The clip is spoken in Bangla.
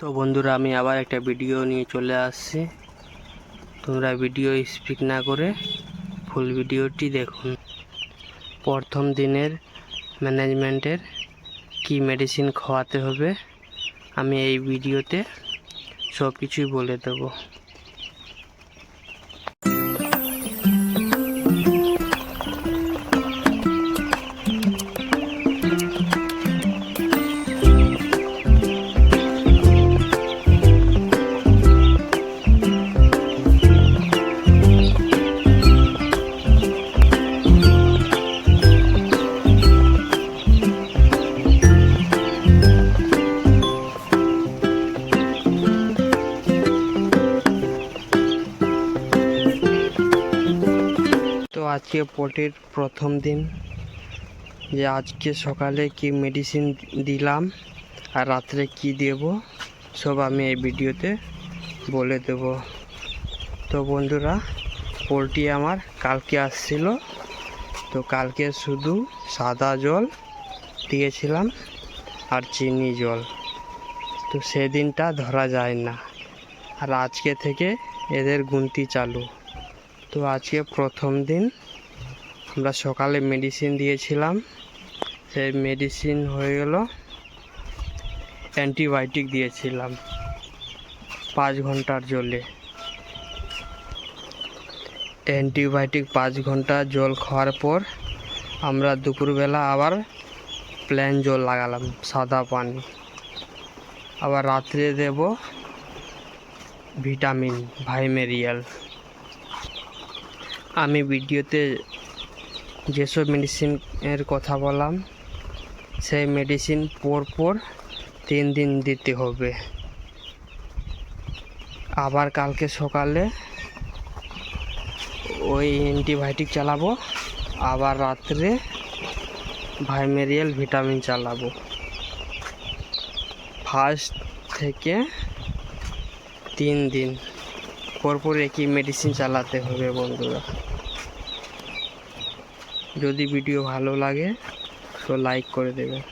তো বন্ধুরা, আমি আবার একটা ভিডিও নিয়ে চলে আসছি। তোমরা ভিডিও স্পিক না করে ফুল ভিডিওটি দেখুন। প্রথম দিনের ম্যানেজমেন্টের কি মেডিসিন খাওয়াতে হবে, আমি এই ভিডিওতে সব কিছুই বলে দেবো। আজকে পটির প্রথম দিন। যে আজকে সকালে কি মেডিসিন দিলাম আর রাত্রে কি দেব, সব আমি এই ভিডিওতে বলে দেব। তো বন্ধুরা পোলট্রি আমার কালকে আসছিল। তো কালকে শুধু সাদা জল দিয়েছিলাম আর চিনি জল। তো সেদিনটা ধরা যায় না। আর আজকে থেকে এদের গুনতি চালু। তো আজকে প্রথম দিন। আমরা সকালে মেডিসিন দিয়েছিলাম। সেই মেডিসিন হয়ে গেল। অ্যান্টিবায়োটিক দিয়েছিলাম। পাঁচ ঘণ্টার জলে। অ্যান্টিবায়োটিক পাঁচ ঘণ্টা জল খাওয়ার পর আমরা দুপুরবেলা আবার প্ল্যান জল লাগালাম, সাদা পানি। আবার রাত্রে দেব ভিটামিন ভাইমেরিয়াল আমি ভিডিওতে যেসব মেডিসিনের কথা বললাম, সেই মেডিসিন পর পর তিন দিন দিতে হবে। আবার কালকে সকালে ওই অ্যান্টিবায়োটিক চালাবো, আবার রাত্রে ভাইমেরিয়াল ভিটামিন চালাবো। ফার্স্ট থেকে তিন দিন। পরপর একই মেডিসিন চালাতে হবে বন্ধুরা। যদি ভিডিও ভালো লাগে তো লাইক করে দেবেন।